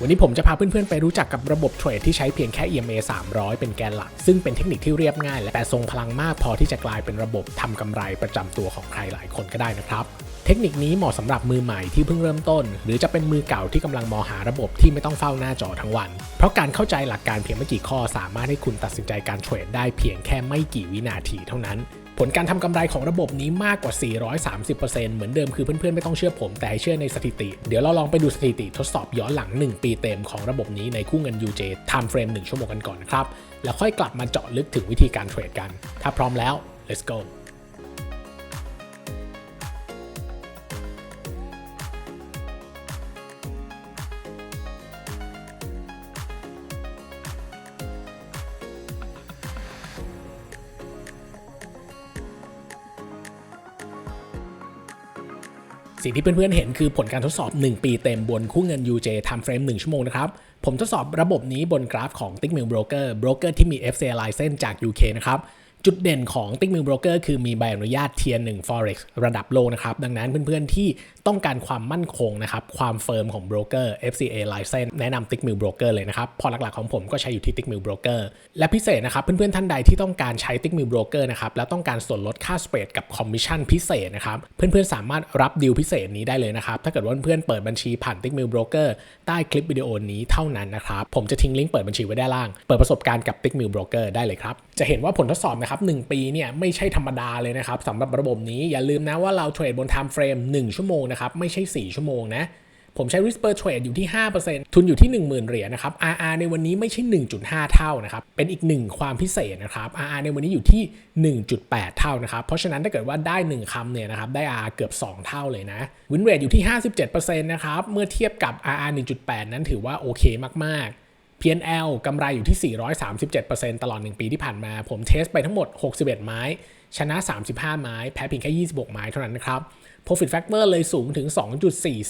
วันนี้ผมจะพาเพื่อนๆไปรู้จักกับระบบเทรดที่ใช้เพียงแค่ EMA 300 เป็นแกนหลัก ซึ่งเป็นเทคนิคที่เรียบง่าย และแต่ทรงพลังมากพอที่จะกลายเป็นระบบทำกำไรประจำตัวของใครหลายคนก็ได้นะครับ เทคนิคนี้เหมาะสำหรับมือใหม่ที่เพิ่งเริ่มต้น หรือจะเป็นมือเก่าที่กำลังมองหาระบบที่ไม่ต้องเฝ้าหน้าจอทั้งวัน เพราะการเข้าใจหลักการเพียงไม่กี่ข้อสามารถให้คุณตัดสินใจการเทรดได้เพียงแค่ไม่กี่วินาทีเท่านั้น ผลการทำกำไรของระบบนี้มากกว่า 430%เหมือนเดิมคือเพื่อนๆไม่ต้องเชื่อผม แต่เชื่อในสถิติ เดี๋ยวเราลองไปดูสถิติทดสอบย้อนหลัง 1 ปีเต็มของระบบนี้ในคู่เงิน UJ Time Frame 1 ชั่วโมงกันก่อนนะครับ แล้วค่อยกลับมาเจาะลึกถึงวิธีการเทรดกัน ถ้าพร้อมแล้ว let's go สิ่งที่เพื่อนๆเห็นคือผลการทดสอบ 1 ปีเต็มบนคู่เงิน UJ Time Frame 1 ชั่วโมงนะครับ ผมทดสอบระบบนี้บนกราฟของ t i c k m i l Broker Broker ที่มี FCA license จาก UK นะครับ จุดเด่นของ t i c k m i l Broker คือมีใบอนุญาต Tier 1 Forex ระดับโลนะครับ ดังนั้นเพื่อนๆที่ต้องการความมั่นคงนะครับ ความเฟิร์มของ Broker FCA license แนะนำ t i c k m i l Broker เลยนะครับ พอหลักๆของผมก็ใช้อยู่ที่ t i c k m i l Broker และพิเศษนะครับ เพื่อนๆท่านใดที่ต้องการใช้ t i c k m i l Broker นะครับ แล้วต้องการส่วนลดค่าสเปรดกับคอมมิชชั่นพิเศษนะครับ เพื่อนๆสามารถรับดีลพิเศษนี้ได้เลยนะครับ ถ้าเกิดว่าเพื่อนๆเปิดบัญชีผ่าน t i c k m i l Broker ใต้คลิปวิดีโอนี้เท่านั้นนะครับผมจะทิ้งลิงก์เปิดบัญชีไว้ด้านล่าง เปิดประสบการณ์กับ t i c k m i l Broker ได้เลยครับจะเห็นว่าผลทดสอบนะครับ1ปีเนี่ยไม่ใช่ธรรมดาเลยนะครับสำหรับระบบนี้อย่าลืมนะว่าเราเทรดบน time frame 1 ชั่วโมงนะครับไม่ใช่ 4 ชั่วโมงนะผมใช้ risk per trade อยู่ที่ 5%ทุนอยู่ที่ 10,000 เหรียญนะครับ RR ในวันนี้ไม่ใช่ 1.5 เท่านะครับ เป็นอีกหนึ่งความพิเศษนะครับ RR ในวันนี้อยู่ที่ 1.8 เท่านะครับ เพราะฉะนั้นถ้าเกิดว่าได้ 1คำเนี่ยนะครับ ได้ RR เกือบ 2 เท่าเลยนะ win rate อยู่ที่ 57%นะครับ เมื่อเทียบกับ RR 1.8 นั้นถือว่าโอเคมาก ๆ P&L กำไรอยู่ที่ 437%ตลอด 1 ปีที่ผ่านมา ผมเทสไปทั้งหมด 61 ไม้ ชนะ 35 ไม้ แพ้เพียงแค่ 26 ไม้เท่านั้นนะครับ profit factor เลยสูงถึง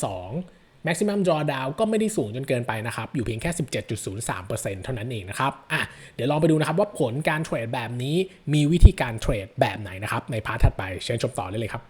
2.42 maximum drawdown ก็ไม่ได้สูงจนเกินไปนะครับ อยู่เพียงแค่ 17.03%เท่านั้นเองนะครับ อะ เดี๋ยวลองไปดูนะครับว่าผลการเทรดแบบนี้มีวิธีการเทรดแบบไหนนะครับ ในพาร์ทถัดไปเชิญชมต่อได้เลยครับ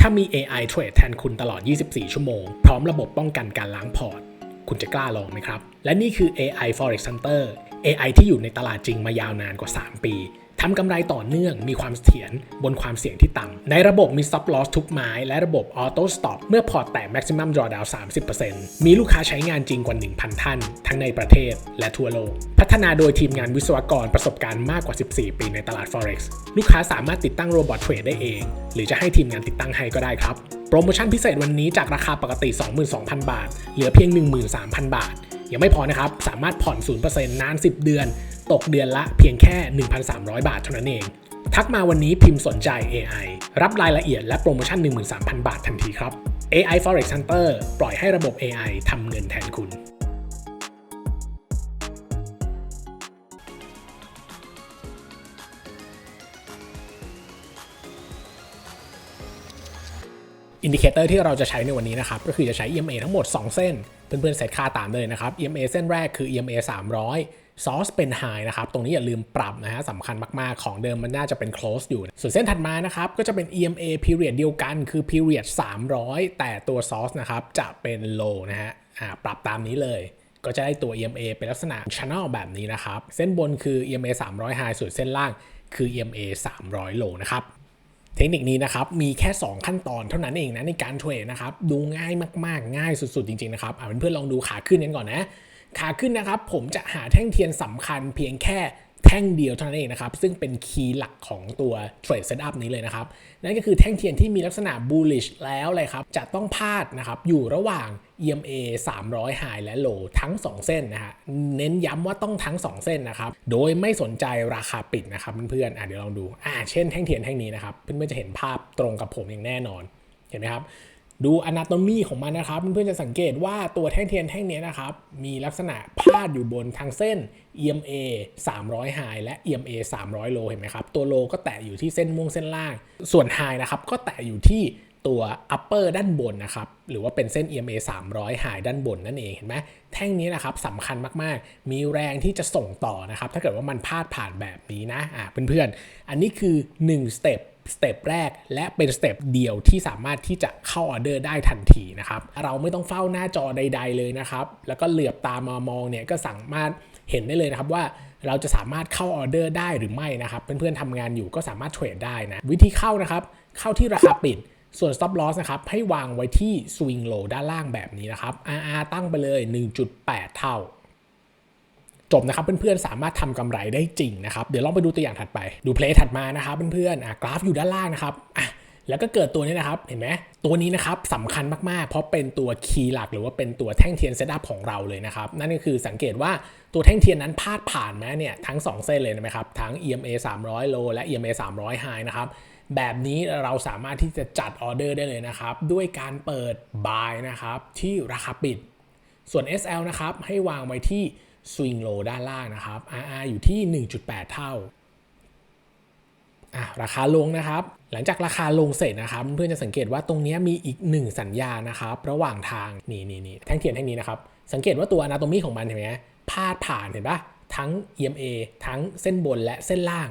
ถ้ามี AI เทรดแทนคุณตลอด 24 ชั่วโมง พร้อมระบบป้องกันการล้างพอร์ต คุณจะกล้าลองไหมครับ และนี่คือ AI Forex Hunter AI ที่อยู่ในตลาดจริงมายาวนานกว่า 3 ปี ทำกำไรต่อเนื่องมีความเสถียรบนความเสี่ยงที่ต่ำในระบบมี stop loss ทุกไม้ และระบบ auto stop เมื่อพอร์ตแตก maximum drawdown 30%มีลูกค้าใช้งานจริงกว่า 1,000 ท่าน ทั้งในประเทศและทั่วโลก พัฒนาโดยทีมงานวิศวกรประสบการณ์มากกว่า 14 ปีในตลาด forex ลูกค้าสามารถติดตั้งโรบอทเทรดได้เอง หรือจะให้ทีมงานติดตั้งให้ก็ได้ครับ โปรโมชั่นพิเศษวันนี้จากราคาปกติ 22,000 บาท เหลือเพียง 13,000 บาทยังไม่พอนะครับ สามารถผ่อน 0%นาน 10 เดือน ตกเดือนละเพียงแค่ 1,300 บาทเท่านั้นเอง ทักมาวันนี้พิมพ์สนใจ AI รับรายละเอียดและโปรโมชั่น 13,000 บาททันทีครับ AI Forex Hunter ปล่อยให้ระบบ AI ทำเงินแทนคุณอินดิเคเตอร์ที่เราจะใช้ในวันนี้นะครับ ก็คือจะใช้ EMA ทั้งหมด 2 เส้น เพื่อนๆเซตค่าตามเลยนะครับ EMA เส้นแรกคือ EMA 300 ซอสเป็น High นะครับ ตรงนี้อย่าลืมปรับนะฮะสำคัญมาก ๆ ของเดิมมันน่าจะเป็น Close อยู่ ส่วนเส้นถัดมานะครับ ก็จะเป็น EMA period เดียวกันคือ period 300 แต่ตัวซอสนะครับ จะเป็น Low นะฮะอ่าปรับตามนี้เลยก็จะได้ตัว EMA เป็นลักษณะ Channel แบบนี้นะครับ เส้นบนคือ EMA 300 High ส่วนเส้นล่างคือ EMA 300 Low นะครับ เทคนิคนี้นะครับ มีแค่ 2 ขั้นตอนเท่านั้นเองนะในการเทรดนะครับ ดูง่ายมากๆ ง่ายสุดๆ จริงๆ นะครับ เอาเพื่อนๆลองดูขาขึ้นกันก่อนนะ ขาขึ้นนะครับ ผมจะหาแท่งเทียนสำคัญเพียงแค่แท่งเดียวเท่านั้นเองนะครับ ซึ่งเป็นคีย์หลักของตัวเทรดเซตอัพนี้เลยนะครับ นั่นก็คือแท่งเทียนที่มีลักษณะ bullish แล้วเลยครับ จะต้องพาดนะครับ อยู่ระหว่าง EMA 300 High และ Low ทั้ง 2 เส้นนะฮะ เน้นย้ำว่าต้องทั้ง 2 เส้นนะครับ โดยไม่สนใจราคาปิดนะครับเพื่อนๆอะเดี๋ยวลองดูอ่าเช่นแท่งเทียนแท่งนี้นะครับ เพื่อนๆจะเห็นภาพตรงกับผมอย่างแน่นอน เห็นไหมครับ ดูอนาโตมีของมันนะครับ เพื่อนๆจะสังเกตว่าตัวแท่งเทียนแท่งนี้นะครับ มีลักษณะพาดอยู่บนทางเส้น EMA 300 High และ EMA 300 Low เห็นไหมครับ ตัว Low ก็แตะอยู่ที่เส้นม่วงเส้นล่าง ส่วน High นะครับ ก็แตะอยู่ที่ตัว upper ด้านบนนะครับ หรือว่าเป็นเส้น EMA 300 High ด้านบนนั่นเองเห็นไหมแท่งนี้นะครับสำคัญมากๆ มีแรงที่จะส่งต่อนะครับ ถ้าเกิดว่ามันพาดผ่านแบบนี้นะอ่าเพื่อนๆ อันนี้คือ1 step สเต็ปแรก และเป็นสเต็ปเดียวที่สามารถที่จะเข้าออเดอร์ได้ทันทีนะครับ เราไม่ต้องเฝ้าหน้าจอใด ๆเลยนะครับ แล้วก็เหลือบตามามองเนี่ยก็สามารถเห็นได้เลยนะครับว่าเราจะสามารถเข้าออเดอร์ได้หรือไม่นะครับ เพื่อนๆทำงานอยู่ก็สามารถเทรดได้นะ วิธีเข้านะครับ เข้าที่ราคาปิด ส่วน stop loss นะครับ ให้วางไว้ที่ swing low ด้านล่างแบบนี้นะครับ RR ตั้งไปเลย 1.8 เท่า จบนะครับเพื่อนๆสามารถทำกำไรได้จริงนะครับเดี๋ยวลองไปดูตัวอย่างถัดไป ดูเพลย์ถัดมานะครับเพื่อนๆอะกราฟอยู่ด้านล่างนะครับอะแล้วก็เกิดตัวนี้นะครับ เห็นไหมตัวนี้นะครับสำคัญมาก ๆ เพราะเป็นตัวคีย์หลักหรือว่าเป็นตัวแท่งเทียนเซตอัพของเราเลยนะครับ นั่นก็คือสังเกตว่าตัวแท่งเทียนนั้นพาดผ่านไหมเนี่ยทั้ง 2 เส้นเลยนะครับ ทั้ง EMA 300 low และ EMA 300 high นะครับแบบนี้เราสามารถที่จะจัดออเดอร์ได้เลยนะครับ ด้วยการเปิด buy นะครับที่ราคาปิด ส่วน SL นะครับให้วางไว้ที่ swing low ด้านล่างนะครับ RR อยู่ที่ 1.8 เท่าอะราคาลงนะครับ หลังจากราคาลงเสร็จนะครับ เพื่อนจะสังเกตว่าตรงนี้มีอีกหนึ่งสัญญานะครับ ระหว่างทางนี่นี่นี่แท่งเทียนแท่งนี้นะครับ สังเกตว่าตัว anatomy ของมันเห็นไหมพาดผ่านเห็นปะทั้ง EMA ทั้งเส้นบนและเส้นล่าง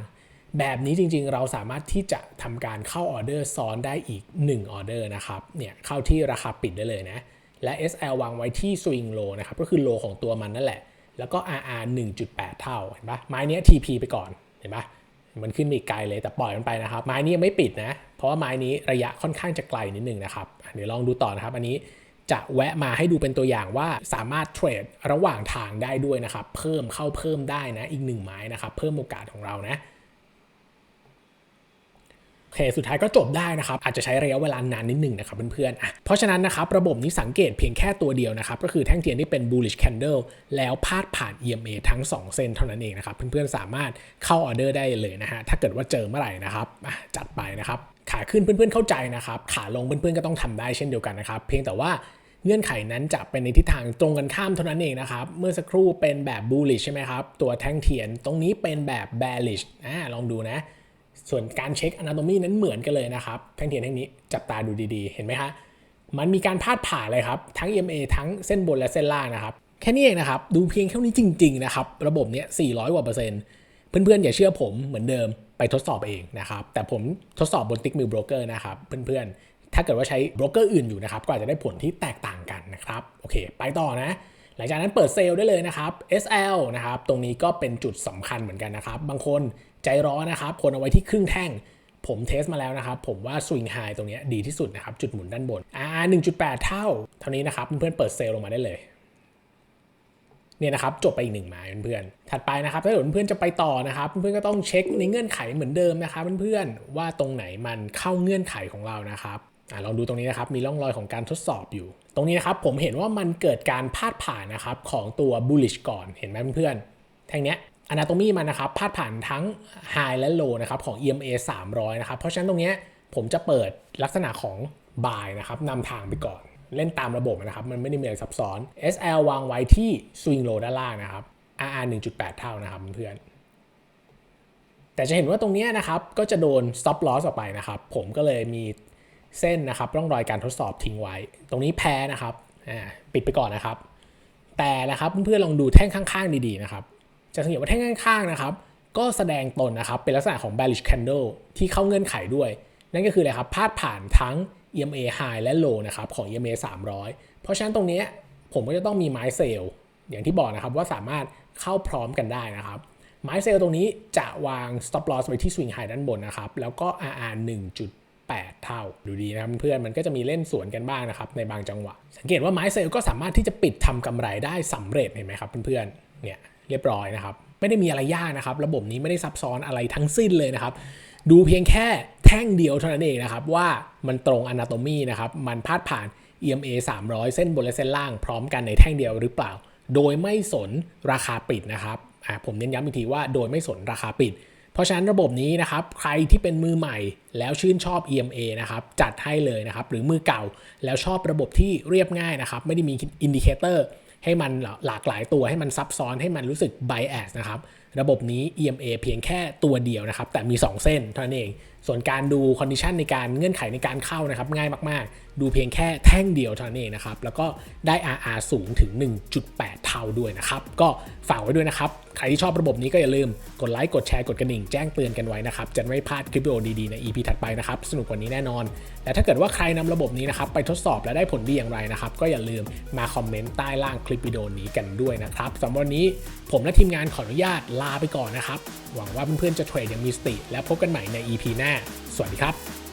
แบบนี้จริงๆ เราสามารถที่จะทำการเข้าออเดอร์ซ้อนได้อีก1ออเดอร์นะครับเนี่ยเข้าที่ราคาปิดได้เลยนะและ SL วางไว้ที่ swing low นะครับก็คือ low ของตัวมันนั่นแหละ แล้วก็ RR 1.8 เท่าเห็นปะไม้นี้ TP ไปก่อนเห็นปะมันขึ้นไปอีกไกลเลยแต่ปล่อยมันไปนะครับ ไม้นี้ยังไม่ปิดนะ เพราะว่าไม้นี้ระยะค่อนข้างจะไกลนิดนึงนะครับเดี๋ยวลองดูต่อนะครับ อันนี้จะแวะมาให้ดูเป็นตัวอย่างว่าสามารถเทรดระหว่างทางได้ด้วยนะครับ เพิ่มเข้าเพิ่มได้นะอีกหนึ่งไม้นะครับ เพิ่มโอกาสของเรานะ เคสุดท้ายก็จบได้นะครับอาจจะใช้ระยะเวลานานนิดหนึ่งนะครับเพื่อนๆอะเพราะฉะนั้นนะครับระบบนี้สังเกตเพียงแค่ตัวเดียวนะครับก็คือแท่งเทียนที่เป็น bullish candle แล้วพาดผ่าน EMA ทั้ง 2 เส้นเท่านั้นเองนะครับเพื่อนๆสามารถเข้าออเดอร์ได้เลยนะฮะถ้าเกิดว่าเจอเมื่อไหร่นะครับจัดไปนะครับขาขึ้นเพื่อนๆเข้าใจนะครับขาลงเพื่อนๆก็ต้องทำได้เช่นเดียวกันนะครับเพียงแต่ว่าเงื่อนไขนั้นจะเป็นในทิศทางตรงกันข้ามเท่านั้นเองนะครับ เมื่อสักครู่เป็นแบบ bullish ใช่ไหมครับ ตัวแท่งเทียนตรงนี้เป็นแบบ bearish อ่าลองดูนะ ส่วนการเช็ค anatomy นั้นเหมือนกันเลยนะครับ แท่งเทียนแท่งนี้จับตาดูดีๆ เห็นไหมฮะมันมีการพาดผ่านเลยครับ ทั้ง EMA ทั้งเส้นบนและเส้นล่างนะครับ แค่นี้เองนะครับ ดูเพียงแค่นี้จริง ๆ นะครับ ระบบเนี้ย400 กว่าเปอร์เซ็นต์เพื่อนๆ อย่าเชื่อผมเหมือนเดิมไปทดสอบเองนะครับ แต่ผมทดสอบบน Tick Mill Broker นะครับ เพื่อนๆ ถ้าเกิดว่าใช้โบรกเกอร์อื่นอยู่นะครับ ก็อาจจะได้ผลที่แตกต่างกันนะครับ โอเค ไปต่อนะ หลังจากนั้นเปิดเซลล์ได้เลยนะครับ SL นะครับ ตรงนี้ก็เป็นจุดสำคัญเหมือนกันนะครับ บางคนใจร้อนนะครับ คนเอาไว้ที่ครึ่งแท่ง ผมเทสมาแล้วนะครับ ผมว่าสวิงไฮตรงนี้ดีที่สุดนะครับ จุดหมุนด้านบน R 1.8 เท่า เท่านี้นะครับเพื่อนๆเปิดเซลล์ลงมาได้เลยเนี่ยนะครับจบไปอีกหนึ่งหมายเพื่อนๆ ถัดไปนะครับถ้าเกิดเพื่อนๆจะไปต่อนะครับ เพื่อนๆก็ต้องเช็คในเงื่อนไขเหมือนเดิมนะครับเพื่อนๆว่าตรงไหนมันเข้าเงื่อนไขของเรานะครับ อะลองดูตรงนี้นะครับ มีร่องรอยของการทดสอบอยู่ ตรงนี้นะครับผมเห็นว่ามันเกิดการพาดผ่านนะครับของตัว bullish ก่อนเห็นไหมเพื่อนๆแท่งเนี้ย anatomy มันนะครับพาดผ่านทั้ง high และ low นะครับของ EMA 300 นะครับ เพราะฉะนั้นตรงเนี้ยผมจะเปิดลักษณะของ buy นะครับนำทางไปก่อน เล่นตามระบบนะครับ มันไม่ได้มีอะไรซับซ้อน SL วางไว้ที่ swing low ด้านล่างนะครับ RR 1.8 เท่านะครับเพื่อนแต่จะเห็นว่าตรงเนี้ยนะครับก็จะโดน stop loss ออกไปนะครับ ผมก็เลยมี เส้นนะครับร่องรอยการทดสอบทิ้งไว้ ตรงนี้แพ้นะครับปิดไปก่อนนะครับ แต่นะครับเพื่อนๆลองดูแท่งข้างๆดีๆนะครับจะสังเกตว่าแท่งข้างๆนะครับ ก็แสดงตนนะครับเป็นลักษณะของ bearish candle ที่เข้าเงื่อนไขด้วย นั่นก็คืออะไรครับพาดผ่านทั้ง EMA high และ low นะครับของ EMA 300 เพราะฉะนั้นตรงนี้ผมก็จะต้องมีไม้เซลล์อย่างที่บอกนะครับว่าสามารถเข้าพร้อมกันได้นะครับไม้เซลล์ตรงนี้จะวาง stop loss ไว้ที่ swing high ด้านบนนะครับ แล้วก็ RR 1.8 เท่า ดูดีนะครับเพื่อนมันก็จะมีเล่นสวนกันบ้างนะครับในบางจังหวะ สังเกตว่าไม้เซลก็สามารถที่จะปิดทำกำไรได้สำเร็จเห็นไหมครับเพื่อนๆเนี่ยเรียบร้อยนะครับไม่ได้มีอะไรยากนะครับ ระบบนี้ไม่ได้ซับซ้อนอะไรทั้งสิ้นเลยนะครับ ดูเพียงแค่แท่งเดียวเท่านั้นเองนะครับ ว่ามันตรง anatomy นะครับมันพาดผ่าน EMA 300 เส้นบนและเส้นล่างพร้อมกันในแท่งเดียวหรือเปล่า โดยไม่สนราคาปิดนะครับผมเน้นย้ำอีกทีว่าโดยไม่สนราคาปิด เพราะฉะนั้นระบบนี้นะครับใครที่เป็นมือใหม่แล้วชื่นชอบ EMA นะครับจัดให้เลยนะครับหรือมือเก่าแล้วชอบระบบที่เรียบง่ายนะครับไม่ได้มีอินดิเคเตอร์ให้มันหลากหลายตัวให้มันซับซ้อนให้มันรู้สึกไบแอสนะครับ ระบบนี้ EMA เพียงแค่ตัวเดียวนะครับ แต่มี 2 เส้นเท่านั้นเอง ส่วนการดูคอนดิชันในการเงื่อนไขในการเข้านะครับ ง่ายมากๆ ดูเพียงแค่แท่งเดียวเท่านั้นเองนะครับ แล้วก็ได้ RR สูงถึง 1.8 เท่าด้วยนะครับ ก็ฝากไว้ด้วยนะครับ ใครที่ชอบระบบนี้ก็อย่าลืมกดไลค์กดแชร์กดกระดิ่งแจ้งเตือนกันไว้นะครับ จะไม่พลาดคลิปวิดีโอดีๆใน EP ถัดไปนะครับสนุกกว่านี้แน่นอน และถ้าเกิดว่าใครนำระบบนี้นะครับไปทดสอบและได้ผลดีอย่างไรนะครับก็อย่าลืมมาคอมเมนต์ใต้ล่างคลิปวิดีโอนี้กันด้วยนะครับสำหรับวันนี้ผมและทีมงานขออนุญาตลลาไปก่อนนะครับ หวังว่าเพื่อนๆจะเทรดอย่างมีสติ และพบกันใหม่ใน EP หน้า สวัสดีครับ